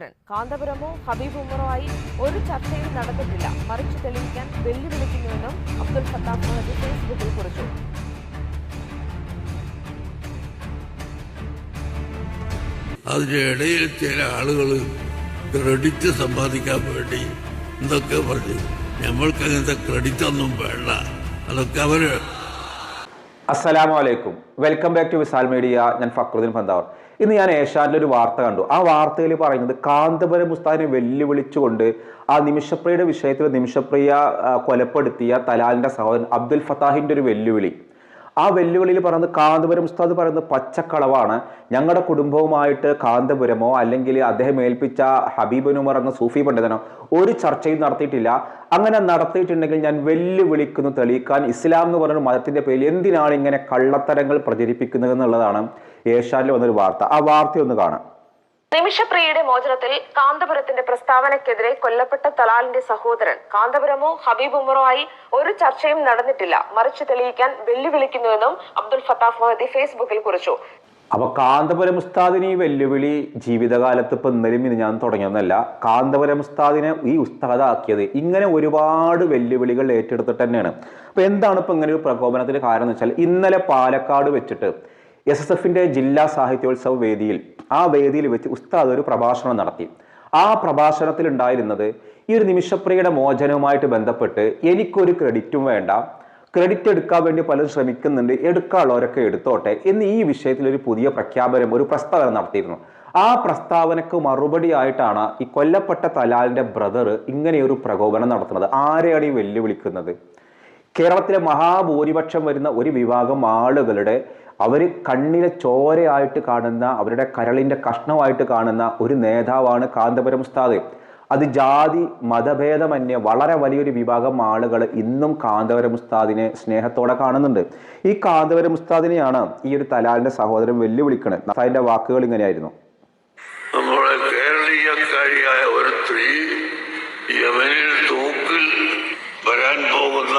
കാന്തപുരമോ ഹബീബ് ഉമറോ ആയി ഒരു ചർച്ചയും നടന്നിട്ടില്ല. മറിച്ച് തെളിയിക്കാൻ വെല്ലുവിളിക്കുന്നുവെന്നും അബ്ദുൽ ഫത്താഹ് മഹദി ഫേസ്ബുക്കിൽ കുറിച്ചു. അതിന്റെ ഇടയിൽ ചില ആളുകൾ ക്രെഡിറ്റ് സമ്പാദിക്കാൻ വേണ്ടി എന്തൊക്കെ പറഞ്ഞു. നമ്മൾക്ക് അങ്ങനത്തെ ക്രെഡിറ്റ് ഒന്നും വേണ്ട. അതൊക്കെ അവർ അസ്സലാമു അലൈക്കും welcome back to Visal media. ഞാൻ ഫക്രുദ്ദീൻ പന്താവർ. ഇന്ന് ഞാൻ ഏഷ്യാനിൽ ഒരു വാർത്ത കണ്ടു. ആ വാർത്തയിൽ പറയുന്നത് കാന്തപുരം മുസ്താദിനെ വെല്ലുവിളിച്ചുകൊണ്ട് ആ നിമിഷപ്രിയയുടെ വിഷയത്തിൽ നിമിഷപ്രിയ കൊലപ്പെടുത്തിയ തലാലിന്റെ സഹോദരൻ അബ്ദുൽ ഫത്താഹിന്റെ ഒരു വെല്ലുവിളി. ആ വെല്ലുവിളിയിൽ പറയുന്നത് കാന്തപുരം ഉസ്താദ് പറയുന്നത് പച്ചക്കളവാണ്. ഞങ്ങളുടെ കുടുംബവുമായിട്ട് കാന്തപുരമോ അല്ലെങ്കിൽ അദ്ദേഹം ഏൽപ്പിച്ച ഹബീബ് ഉമർ എന്ന സൂഫി പണ്ഡിതനോ ഒരു ചർച്ചയും നടത്തിയിട്ടില്ല. അങ്ങനെ നടത്തിയിട്ടുണ്ടെങ്കിൽ ഞാൻ വെല്ലുവിളിക്കുന്നു തെളിയിക്കാൻ. ഇസ്ലാം എന്ന് പറയുന്ന മതത്തിന്റെ പേരിൽ എന്തിനാണ് ഇങ്ങനെ കള്ളത്തരങ്ങൾ പ്രചരിപ്പിക്കുന്നത് എന്നുള്ളതാണ് ഏഷ്യാനിൽ വന്നൊരു വാർത്ത. ആ വാർത്തയൊന്ന് കാണാം. നിമിഷപ്രിയയുടെ മോചനത്തിൽ കാന്തപുരത്തിന്റെ പ്രസ്താവനക്കെതിരെ കൊല്ലപ്പെട്ട തലാലിന്റെ സഹോദരൻ കാന്തപുരമോ ഹബീബ് ഉമറോ ആയി ഒരു ചർച്ചയും നടന്നിട്ടില്ല. മറിച്ച് തെളിയിക്കാൻ വെല്ലുവിളിക്കുന്നുവെന്നും അബ്ദുൽ ഫത്താഫ് മഹദി ഫേസ്ബുക്കിൽ കുറിച്ചു. അപ്പൊ കാന്തപുരം ഉസ്താദിന് ഈ വെല്ലുവിളി ജീവിതകാലത്ത് ഇപ്പൊ ഇന്നലെയും ഇന്ന് ഞാൻ തുടങ്ങിയൊന്നല്ല കാന്തപുരം ഉസ്താദിനെ ഈ ഉസ്താദാക്കിയത് ഇങ്ങനെ ഒരുപാട് വെല്ലുവിളികൾ ഏറ്റെടുത്തിട്ട് തന്നെയാണ്. അപ്പൊ എന്താണ് ഇപ്പൊ ഇങ്ങനെ ഒരു പ്രകോപനത്തിന് കാരണം എന്ന് വെച്ചാൽ ഇന്നലെ പാലക്കാട് വെച്ചിട്ട് എസ് എസ് എഫിന്റെ ജില്ലാ സാഹിത്യോത്സവ വേദിയിൽ ആ വേദിയിൽ വെച്ച് ഉസ്താദ് ഒരു പ്രഭാഷണം നടത്തി. ആ പ്രഭാഷണത്തിൽ ഉണ്ടായിരുന്നത് ഈ ഒരു നിമിഷപ്രിയയുടെ മോചനവുമായിട്ട് ബന്ധപ്പെട്ട് എനിക്കൊരു ക്രെഡിറ്റും വേണ്ട ക്രെഡിറ്റ് എടുക്കാൻ വേണ്ടി പലരും ശ്രമിക്കുന്നുണ്ട് എടുക്കാനുള്ളവരൊക്കെ എടുത്തോട്ടെ എന്ന് ഈ വിഷയത്തിൽ ഒരു പുതിയ പ്രഖ്യാപനം ഒരു പ്രസ്താവന നടത്തിയിരുന്നു. ആ പ്രസ്താവനക്ക് മറുപടി ആയിട്ടാണ് ഈ കൊല്ലപ്പെട്ട തലാലിന്റെ ബ്രദർ ഇങ്ങനെയൊരു പ്രകോപനം നടത്തുന്നത്. ആരെയാണ് ഈ വെല്ലുവിളിക്കുന്നത്? കേരളത്തിലെ മഹാഭൂരിപക്ഷം വരുന്ന ഒരു വിഭാഗം ആളുകളുടെ അവർ കണ്ണിലെ ചോരയായിട്ട് കാണുന്ന അവരുടെ കരളിന്റെ കഷ്ണമായിട്ട് കാണുന്ന ഒരു നേതാവാണ് കാന്തപുരം ഉസ്താദ്. അത് ജാതി മതഭേദമന്യേ വളരെ വലിയൊരു വിഭാഗം ആളുകൾ ഇന്നും കാന്തപുരം ഉസ്താദിനെ സ്നേഹത്തോടെ കാണുന്നുണ്ട്. ഈ കാന്തപുരം ഉസ്താദിനെയാണ് ഈ ഒരു തലാലിന്റെ സഹോദരൻ വെല്ലുവിളിക്കുന്നത് അതിന്റെ വാക്കുകൾ ഇങ്ങനെയായിരുന്നു. നമ്മുടെ ഒരു സ്ത്രീ വരാൻ പോകുന്ന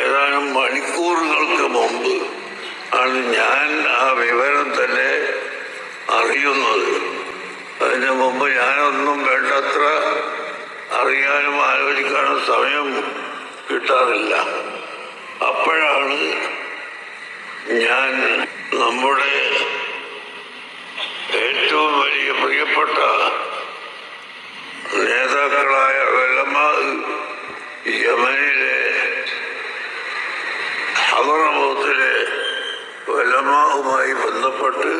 ഏതാനും മണിക്കൂറുകൾക്ക് മുമ്പ് ആണ് ഞാൻ ആ വിവരം തന്നെ അറിയുന്നത്. അതിന് മുമ്പ് ഞാനൊന്നും വേണ്ടത്ര അറിയാനും ആലോചിക്കാനും സമയം കിട്ടാറില്ല. അപ്പോഴാണ് ഞാൻ നമ്മുടെ ഏറ്റവും വലിയ പ്രിയപ്പെട്ട നേതാക്കളായ വെള്ളമ്മ യമനിലെ ഹബറബോത്തിലെ വെള്ളമാവുമായി ബന്ധപ്പെട്ട്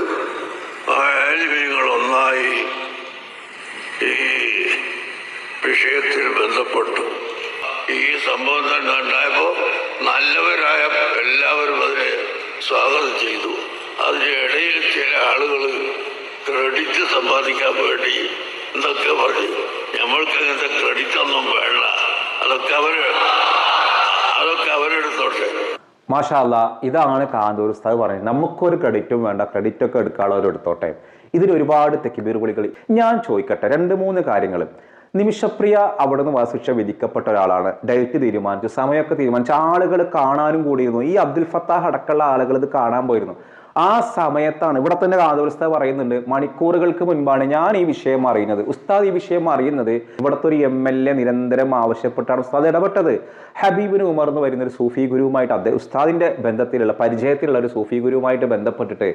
ആ ആലിമീങ്ങൾ ഒന്നായി ഈ വിഷയത്തിൽ ബന്ധപ്പെട്ടു. ഈ സംഭവം തന്നെ ഉണ്ടായപ്പോൾ നല്ലവരായ എല്ലാവരും അതിനെ സ്വാഗതം ചെയ്തു. അതിനിടയിൽ ചില ആളുകൾ ക്രെഡിറ്റ് സമ്പാദിക്കാൻ വേണ്ടി എന്തൊക്കെ പറഞ്ഞു. നമ്മൾക്ക് അങ്ങനത്തെ ക്രെഡിറ്റ് ഒന്നും വേണ്ട. അതൊക്കെ അവർ അതൊക്കെ അവരെടുത്തോട്ടെ. മാഷാല്ല ഇതാണ് കാന്തൂർ ഉസ്താദ് പറയുന്നത്. നമുക്കൊരു ക്രെഡിറ്റും വേണ്ട ക്രെഡിറ്റ് ഒക്കെ എടുക്കാനുള്ളവർ എടുത്തോട്ടെ. ഇതിൽ ഒരുപാട് തെക്കിബീർ വിളികൾ ഞാൻ ചോദിക്കട്ടെ രണ്ട് മൂന്ന് കാര്യങ്ങൾ. നിമിഷപ്രിയ അവിടുന്ന് വധശിക്ഷ വിധിക്കപ്പെട്ട ഒരാളാണ്. ഡേറ്റ് തീരുമാനിച്ചു സമയമൊക്കെ തീരുമാനിച്ചു. ആളുകൾ കാണാനും കൂടിയിരുന്നു. ഈ അബ്ദുൽ ഫത്താഹ് അടക്കമുള്ള ആളുകൾ ഇത് കാണാൻ പോയിരുന്നു. ആ സമയത്താണ് ഇവിടെ തന്നെ കാതോലസ്ത പറയുന്നുണ്ട് മണിക്കൂറുകൾക്ക് മുൻപാണ് ഞാൻ ഈ വിഷയം അറിയുന്നത്. ഉസ്താദ് ഈ വിഷയം അറിയുന്നത് ഇവിടുത്തെ ഒരു എം എൽ എ നിരന്തരം ആവശ്യപ്പെട്ടാണ് ഉസ്താദ് ഇടപെട്ടത്. ഹബീബിന് ഉമർ എന്ന് വരുന്ന ഒരു സൂഫി ഗുരുവുമായിട്ട് അദ്ദേഹം ഉസ്താദിന്റെ ബന്ധത്തിലുള്ള പരിചയത്തിലുള്ള ഒരു സൂഫി ഗുരുവുമായിട്ട് ബന്ധപ്പെട്ടിട്ട്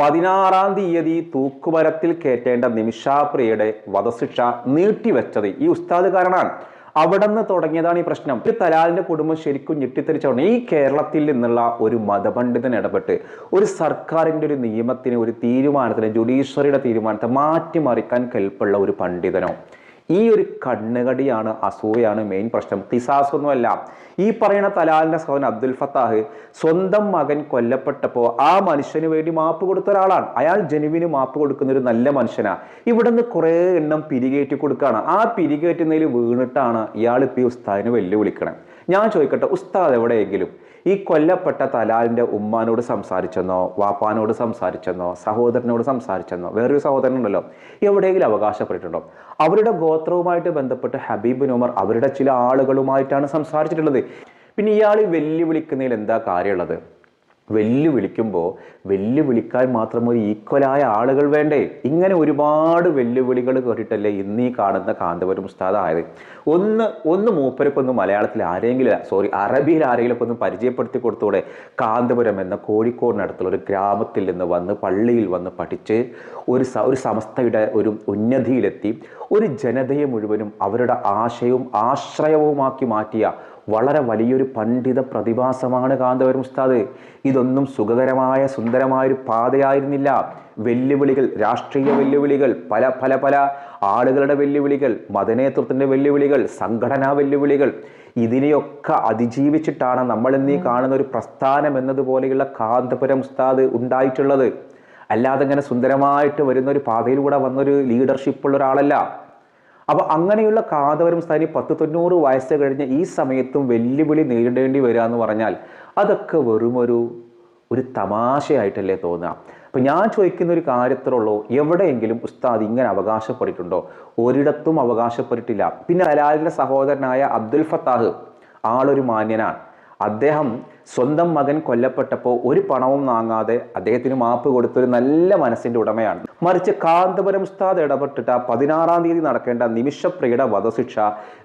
പതിനാറാം തീയതി തൂക്കുമരത്തിൽ കയറ്റേണ്ട നിമിഷാപ്രിയയുടെ വധശിക്ഷ നീട്ടിവെച്ചത് ഈ ഉസ്താദ് കാരണമാണ് അവിടെ നിന്ന് തുടങ്ങിയതാണ് ഈ പ്രശ്നം. ഒരു തലാലിന്റെ കുടുംബം ശരിക്കും ഞെട്ടിത്തെറിച്ചോണ്ട് ഈ കേരളത്തിൽ നിന്നുള്ള ഒരു മതപണ്ഡിതൻ ഇടപെട്ട് ഒരു സർക്കാരിന്റെ ഒരു നിയമത്തിന് ഒരു തീരുമാനത്തിന് ജുഡീഷ്യറിയുടെ തീരുമാനത്തെ മാറ്റിമറിക്കാൻ കെൽപ്പുള്ള ഒരു പണ്ഡിതനോ ഈ ഒരു കണ്ണുകടിയാണ് അസൂയാണ് മെയിൻ പ്രശ്നം. തിസാസൊന്നുമല്ല ഈ പറയുന്ന തലാലിന്റെ സഹോദരൻ അബ്ദുൽ ഫത്താഹ് സ്വന്തം മകൻ കൊല്ലപ്പെട്ടപ്പോൾ ആ മനുഷ്യന് വേണ്ടി മാപ്പ് കൊടുത്ത ഒരാളാണ്. അയാൾ ജനുവിന് മാപ്പ് കൊടുക്കുന്ന ഒരു നല്ല മനുഷ്യനാ. ഇവിടുന്ന് കുറേ എണ്ണം പിരികേറ്റി കൊടുക്കുകയാണ് ആ പിരികേറ്റുന്നതിൽ വീണിട്ടാണ് ഇയാൾ ഇപ്പോൾ ഉസ്താദിനെ വെല്ലുവിളിക്കണം ഞാൻ ചോദിക്കട്ടെ ഉസ്താദ് എവിടെയെങ്കിലും ഈ കൊല്ലപ്പെട്ട തലാലിന്റെ ഉമ്മാനോട് സംസാരിച്ചെന്നോ വാപ്പാനോട് സംസാരിച്ചെന്നോ സഹോദരനോട് സംസാരിച്ചെന്നോ വേറൊരു സഹോദരൻ ഉണ്ടല്ലോ എവിടെയെങ്കിലും അവകാശപ്പെട്ടിട്ടുണ്ടോ? അവരുടെ ഗോത്രവുമായിട്ട് ബന്ധപ്പെട്ട് ഹബീബ് ഉമർ അവരുടെ ചില ആളുകളുമായിട്ടാണ് സംസാരിച്ചിട്ടുള്ളത്. പിന്നെ ഇയാൾ വെല്ലുവിളിക്കുന്നതിൽ എന്താ കാര്യമുള്ളത്? വെല്ലുവിളിക്കുമ്പോൾ വെല്ലുവിളിക്കാൻ മാത്രം ഒരു ഈക്വലായ ആളുകൾ വേണ്ടേ? ഇങ്ങനെ ഒരുപാട് വെല്ലുവിളികൾ കേട്ടിട്ടല്ലേ ഇന്ന് ഈ കാണുന്ന കാന്തപുരം ഉസ്താദായത് ഒന്ന് ഒന്ന് മൂപ്പരക്കൊന്ന് മലയാളത്തിൽ ആരെങ്കിലും സോറി അറബിയിൽ ആരെങ്കിലും ഒന്ന് പരിചയപ്പെടുത്തി കൊടുത്തൂടെ? കാന്തപുരം എന്ന കോഴിക്കോടിനടുത്തുള്ള ഒരു ഗ്രാമത്തിൽ നിന്ന് വന്ന് പള്ളിയിൽ വന്ന് പഠിച്ച് ഒരു ഒരു സമസ്തയുടെ ഒരു ഉന്നതിയിലെത്തി. ഒരു ജനതയെ മുഴുവനും അവരുടെ ആശയവും ആശ്രയവുമാക്കി മാറ്റിയ വളരെ വലിയൊരു പണ്ഡിത പ്രതിഭാസമാണ് കാന്തപുരം ഉസ്താദ്. ഇതൊന്നും സുഖകരമായ സുന്ദരമായൊരു പാതയായിരുന്നില്ല. വെല്ലുവിളികൾ രാഷ്ട്രീയ വെല്ലുവിളികൾ പല പല പല ആളുകളുടെ വെല്ലുവിളികൾ മതനേതൃത്വത്തിന്റെ വെല്ലുവിളികൾ സംഘടനാ വെല്ലുവിളികൾ. ഇതിനെയൊക്കെ അതിജീവിച്ചിട്ടാണ് നമ്മൾ ഇന്നീ കാണുന്ന ഒരു പ്രസ്ഥാനം എന്നതുപോലെയുള്ള കാന്തപുരം ഉസ്താദ് ഉണ്ടായിട്ടുള്ളത്. അല്ലാതെ ഇങ്ങനെ സുന്ദരമായിട്ട് വരുന്ന ഒരു പാതയിലൂടെ വന്നൊരു ലീഡർഷിപ്പുള്ള ഒരാളല്ല. അപ്പൊ അങ്ങനെയുള്ള കാതവരും സ്ഥാനി പത്ത് തൊണ്ണൂറ് വയസ്സ് കഴിഞ്ഞ ഈ സമയത്തും വെല്ലുവിളി നേരിടേണ്ടി വരിക എന്ന് പറഞ്ഞാൽ അതൊക്കെ വെറും ഒരു ഒരു തമാശയായിട്ടല്ലേ തോന്നുക. അപ്പം ഞാൻ ചോദിക്കുന്ന ഒരു കാര്യത്തിലുള്ളൂ എവിടെയെങ്കിലും ഉസ്താദ് ഇങ്ങനെ അവകാശപ്പെട്ടിട്ടുണ്ടോ? ഒരിടത്തും അവകാശപ്പെട്ടിട്ടില്ല. പിന്നെ അലാലിന്റെ സഹോദരനായ അബ്ദുൽ ഫത്താഹ് ആളൊരു മാന്യനാണ്. അദ്ദേഹം സ്വന്തം മകൻ കൊല്ലപ്പെട്ടപ്പോൾ ഒരു പണവും വാങ്ങാതെ അദ്ദേഹത്തിന് മാപ്പ് കൊടുത്തൊരു നല്ല മനസ്സിന്റെ ഉടമയാണ്. മറിച്ച് കാന്തപുരം ഉസ്താദ് ഇടപെട്ടിട്ട് പതിനാറാം തീയതി നടക്കേണ്ട നിമിഷപ്രിയുടെ വധശിക്ഷ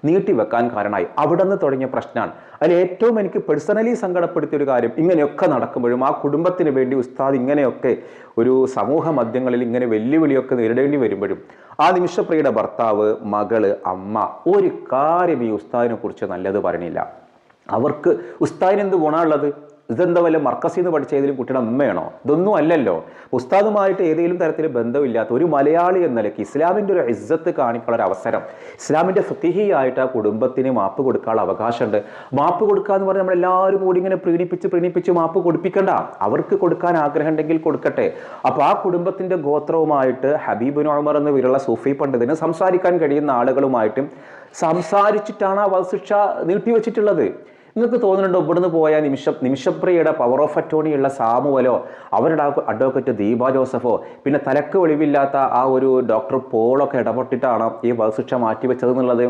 നീട്ടിവെക്കാൻ കാരണമായി. അവിടെ നിന്ന് തുടങ്ങിയ പ്രശ്നമാണ്. അതിൽ ഏറ്റവും എനിക്ക് പേഴ്സണലി സങ്കടപ്പെടുത്തിയ ഒരു കാര്യം ഇങ്ങനെയൊക്കെ നടക്കുമ്പോഴും ആ കുടുംബത്തിന് വേണ്ടി ഉസ്താദ് ഇങ്ങനെയൊക്കെ ഒരു സമൂഹ മധ്യങ്ങളിൽ ഇങ്ങനെ വെല്ലുവിളിയൊക്കെ നേരിടേണ്ടി വരുമ്പോഴും ആ നിമിഷപ്രിയുടെ ഭർത്താവ് മകൾ അമ്മ ഒരു കാര്യം ഈ ഉസ്താദിനെ കുറിച്ച് നല്ലത് പറയണില്ല അവർക്ക് ഉസ്താദിന് എന്ത് ഗുണമുള്ളത്? ഇതെന്താ വല്ല മർക്കസിൽ നിന്ന് പഠിച്ച ഏതെങ്കിലും കുട്ടിയുടെ അമ്മയാണോ? ഇതൊന്നും അല്ലല്ലോ. ഉസ്താദുമായിട്ട് ഏതെങ്കിലും തരത്തിൽ ബന്ധമില്ലാത്ത ഒരു മലയാളി എന്ന നിലയ്ക്ക് ഇസ്ലാമിന്റെ ഒരു ഇജ്ജത്ത് കാണിക്കാനുള്ള ഒരു അവസരം. ഇസ്ലാമിന്റെ ഫിഹിയായിട്ട് ആ കുടുംബത്തിന് മാപ്പ് കൊടുക്കാനുള്ള അവകാശമുണ്ട്. മാപ്പ് കൊടുക്കുക എന്ന് പറഞ്ഞാൽ നമ്മൾ എല്ലാവരും കൂടി ഇങ്ങനെ പ്രീണിപ്പിച്ച് പ്രീണിപ്പിച്ച് മാപ്പ് കൊടുപ്പിക്കണ്ട. അവർക്ക് കൊടുക്കാൻ ആഗ്രഹം ഉണ്ടെങ്കിൽ കൊടുക്കട്ടെ. അപ്പോൾ ആ കുടുംബത്തിന്റെ ഗോത്രവുമായിട്ട് ഹബീബ് ഉമർ എന്ന പേരുള്ള സൂഫി പണ്ഡിതന് സംസാരിക്കാൻ കഴിയുന്ന ആളുകളുമായിട്ടും സംസാരിച്ചിട്ടാണ് ആ വധശിക്ഷ നീട്ടിവെച്ചിട്ടുള്ളത്. നിങ്ങൾക്ക് തോന്നുന്നുണ്ടോ ഇവിടുന്ന് പോയ നിമിഷ നിമിഷപ്രിയയുടെ പവർ ഓഫ് അറ്റോണിയുള്ള സാമുവലോ അവരുടെ അഡ്വക്കേറ്റ് ദീപ ജോസഫോ പിന്നെ തലക്ക് വെളിവില്ലാത്ത ആ ഒരു ഡോക്ടർ പോളൊക്കെ ഇടപെട്ടിട്ടാണ് ഈ വധശിക്ഷ മാറ്റിവെച്ചത് എന്നുള്ളത്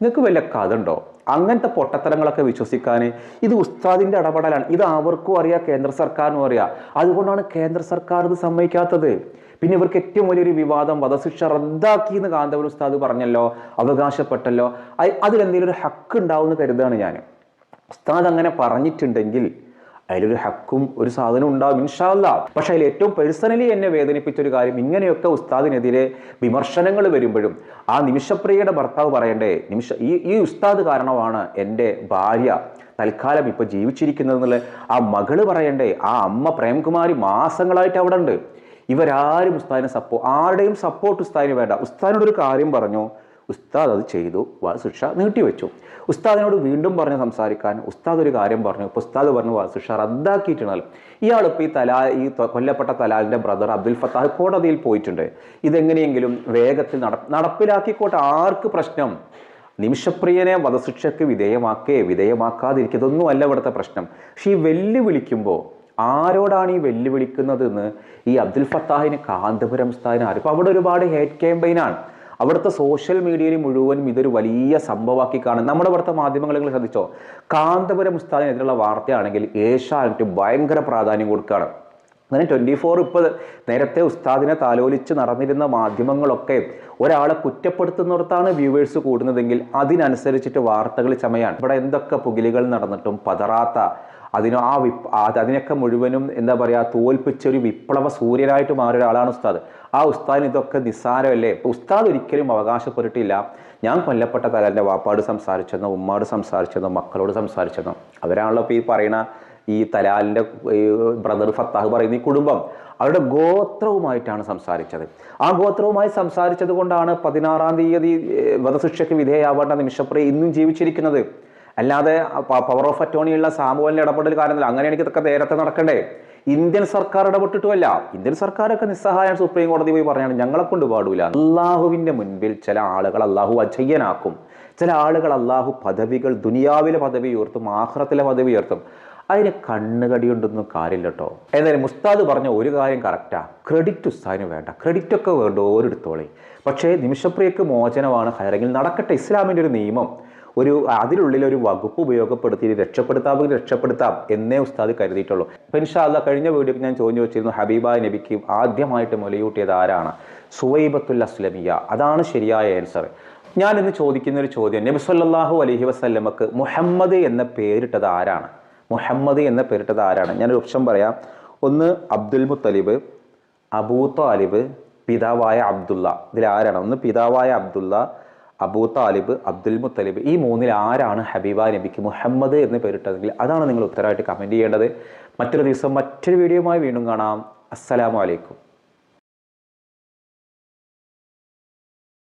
നിങ്ങൾക്ക് വല്ല കഥ അങ്ങനത്തെ പൊട്ടത്തരങ്ങളൊക്കെ വിശ്വസിക്കാൻ ഇത് ഉസ്താദിന്റെ ഇടപെടലാണ്. ഇത് അവർക്കും അറിയാം കേന്ദ്ര സർക്കാരിനും അറിയാം. അതുകൊണ്ടാണ് കേന്ദ്ര സർക്കാർ ഇത് സമ്മതിക്കാത്തത്. പിന്നെ ഇവർക്ക് ഏറ്റവും വലിയൊരു വിവാദം വധശിക്ഷ റദ്ദാക്കി എന്ന് കാന്തപുരം ഉസ്താദ് പറഞ്ഞല്ലോ അവകാശപ്പെട്ടല്ലോ. അതിലെന്തെങ്കിലും ഒരു ഹക്ക് ഉണ്ടാവും എന്ന് കരുതാണ് ഞാൻ ഉസ്താദ് അങ്ങനെ പറഞ്ഞിട്ടുണ്ടെങ്കിൽ അതിലൊരു ഹക്കും ഒരു സാധനം ഉണ്ടാവും ഇൻഷാല്ല പക്ഷെ അതിൽ ഏറ്റവും പേഴ്സണലി എന്നെ വേദനിപ്പിച്ച ഒരു കാര്യം ഇങ്ങനെയൊക്കെ ഉസ്താദിനെതിരെ വിമർശനങ്ങൾ വരുമ്പോഴും ആ നിമിഷപ്രിയയുടെ ഭർത്താവ് പറയണ്ടേ നിമിഷ ഈ ഈ ഉസ്താദ് കാരണമാണ് എന്റെ ഭാര്യ തൽക്കാലം ഇപ്പൊ ജീവിച്ചിരിക്കുന്നത് എന്നുള്ള ആ മകൾ പറയണ്ടേ ആ അമ്മ പ്രേംകുമാരി മാസങ്ങളായിട്ട് അവിടെ ഉണ്ട്. ഇവരാരും ഉസ്താദിനെ സപ്പോ ആരുടെയും സപ്പോർട്ട് ഉസ്താദിന് വേണ്ട. ഉസ്താദിനോട് ഒരു കാര്യം പറഞ്ഞു ഉസ്താദ് അത് ചെയ്തു ശിക്ഷ നീട്ടിവെച്ചു ഉസ്താദിനോട് വീണ്ടും പറഞ്ഞ് സംസാരിക്കാൻ ഉസ്താദ് ഒരു കാര്യം പറഞ്ഞു. ഇപ്പോൾ ഉസ്താദ് പറഞ്ഞു വാസുഷ റദ്ദാക്കിയിട്ടുണ്ടാലും ഇയാളിപ്പോൾ ഈ തലാ ഈ കൊല്ലപ്പെട്ട തലാലിന്റെ ബ്രദർ അബ്ദുൽ ഫത്താഹ് കോടതിയിൽ പോയിട്ടുണ്ട്. ഇതെങ്ങനെയെങ്കിലും വേഗത്തിൽ നട നടപ്പിലാക്കിക്കോട്ടെ. ആർക്ക് പ്രശ്നം? നിമിഷപ്രിയനെ വധശിക്ഷയ്ക്ക് വിധേയമാക്കേ വിധേയമാക്കാതിരിക്കുന്നതൊന്നും അല്ല ഇവിടുത്തെ പ്രശ്നം. പക്ഷെ ഈ വെല്ലുവിളിക്കുമ്പോൾ ആരോടാണ് ഈ വെല്ലുവിളിക്കുന്നതെന്ന് ഈ അബ്ദുൽ ഫത്താഹിന് കാന്തപുരം സ്ഥാനം ആരും അവിടെ ഒരുപാട് ഹേറ്റ് ക്യാമ്പയിനാണ് അവിടുത്തെ സോഷ്യൽ മീഡിയയിൽ മുഴുവനും ഇതൊരു വലിയ സംഭവമാക്കി കാണും. നമ്മുടെ ഇവിടുത്തെ മാധ്യമങ്ങളിൽ നിങ്ങൾ ശ്രദ്ധിച്ചോ? കാന്തപുരം ഉസ്താദിനെതിരെയുള്ള വാർത്തയാണെങ്കിൽ ഏഷ്യാനെറ്റ് ഭയങ്കര പ്രാധാന്യം കൊടുക്കുകയാണ്. അങ്ങനെ ട്വന്റി ഫോർ ഇപ്പോൾ നേരത്തെ ഉസ്താദിനെ താലോലിച്ച് നടന്നിരുന്ന മാധ്യമങ്ങളൊക്കെ ഒരാളെ കുറ്റപ്പെടുത്തുന്നിടത്താണ് വ്യൂവേഴ്സ് കൂടുന്നതെങ്കിൽ അതിനനുസരിച്ചിട്ട് വാർത്തകൾ ചമയാണ്. ഇവിടെ എന്തൊക്കെ പുകിലുകൾ നടന്നിട്ടും പതറാത്ത അതിന് ആ വിപ് അതിനൊക്കെ മുഴുവനും എന്താ പറയുക തോൽപ്പിച്ച ഒരു വിപ്ലവ സൂര്യനായിട്ട് മാറിയ ഒരാളാണ് ഉസ്താദ്. ആ ഉസ്താദിന് ഇതൊക്കെ നിസ്സാരമല്ലേ? ഉസ്താദ് ഒരിക്കലും അവകാശപ്പെട്ടിട്ടില്ല. ഞാൻ കൊല്ലപ്പെട്ട തലന്റെ വാപ്പാട് സംസാരിച്ചെന്നോ ഉമ്മാട് സംസാരിച്ചെന്നോ മക്കളോട് സംസാരിച്ചെന്നോ അവരാണല്ലോ ഇപ്പോൾ ഈ പറയുന്ന ഈ തലാലിന്റെ ബ്രദർ ഫത്താഹ് പറയുന്ന ഈ കുടുംബം. അവരുടെ ഗോത്രവുമായിട്ടാണ് സംസാരിച്ചത്. ആ ഗോത്രവുമായി സംസാരിച്ചത് കൊണ്ടാണ് പതിനാറാം തീയതി വധശിക്ഷയ്ക്ക് വിധേയാവേണ്ട നിമിഷപ്രിയ ഇന്നും ജീവിച്ചിരിക്കുന്നത്. അല്ലാതെ പവർ ഓഫ് അറ്റോണിയുള്ള സാമൂഹലിന്റെ ഇടപെടൽ കാരണമല്ല. അങ്ങനെ എനിക്ക് ഇതൊക്കെ നേരത്തെ നടക്കണ്ടേ. ഇന്ത്യൻ സർക്കാർ ഇടപെട്ടിട്ടുമല്ല. ഇന്ത്യൻ സർക്കാരൊക്കെ നിസ്സഹായം സുപ്രീം കോടതി പോയി പറഞ്ഞാണ് ഞങ്ങളെ കൊണ്ട് പാടൂല. അള്ളാഹുവിന്റെ മുൻപിൽ ചില ആളുകൾ അള്ളാഹു അജയ്യനാക്കും. ചില ആളുകൾ അള്ളാഹു പദവികൾ ദുനിയാവിലെ പദവി ഉയർത്തും ആഹ്റത്തിലെ പദവി ഉയർത്തും. അതിന് കണ്ണുകടി കൊണ്ടൊന്നും കാര്യമില്ല കേട്ടോ എന്നാലും മുസ്താദ് പറഞ്ഞ ഒരു കാര്യം കറക്റ്റാ ക്രെഡിറ്റ് ഉസ്താദിന് വേണ്ട. ക്രെഡിറ്റ് ഒക്കെ വേണ്ട ഓരെടുത്തോളെ പക്ഷേ നിമിഷപ്രിയക്ക് മോചനമാണ്. ഹൈറങ്ങിൽ നടക്കട്ടെ. ഇസ്ലാമിന്റെ ഒരു നിയമം. ഒരു അതിലുള്ളിൽ ഒരു വകുപ്പ് ഉപയോഗപ്പെടുത്തി രക്ഷപ്പെടുത്താമെങ്കിൽ രക്ഷപ്പെടുത്താം എന്നേ ഉസ്താദ് കരുതിയിട്ടുള്ളൂ. അപ്പം ഇൻഷാല്ല കഴിഞ്ഞ വീഡിയോക്ക് ഞാൻ ചോദിച്ചു വെച്ചിരുന്നു ഹബീബ നബിക്ക് ആദ്യമായിട്ട് മുലയൂട്ടിയത് ആരാണ്? സുവൈബത്തുൽ അസ്ലമിയ. അതാണ് ശരിയായ ആൻസർ ഞാൻ ഇന്ന് ചോദിക്കുന്ന ഒരു ചോദ്യം നബി സല്ലാഹു അലഹി വസല്ലമക്ക് മുഹമ്മദ് എന്ന പേരിട്ടത് ആരാണ്? മുഹമ്മദ് എന്ന പേരിട്ടത് ആരാണ്? ഞാനൊരു ഓപ്ഷൻ പറയാം. ഒന്ന് അബ്ദുൽ മുത്തലിബ് അബൂ താലിബ് പിതാവായ അബ്ദുള്ള. ഇതിൽ ആരാണ്? ഒന്ന് പിതാവായ Abdullah Abu Talib Abdul Muttalib ഈ മൂന്നിൽ ആരാണ് ഹബീബ നബിക്ക് മുഹമ്മദ് എന്ന് പേരിട്ടതെങ്കിൽ അതാണ് നിങ്ങൾ ഉത്തരമായിട്ട് കമന്റ് ചെയ്യേണ്ടത്. മറ്റൊരു ദിവസം മറ്റൊരു വീഡിയോയുമായി വീണ്ടും കാണാം. അസ്സലാമു അലൈക്കും.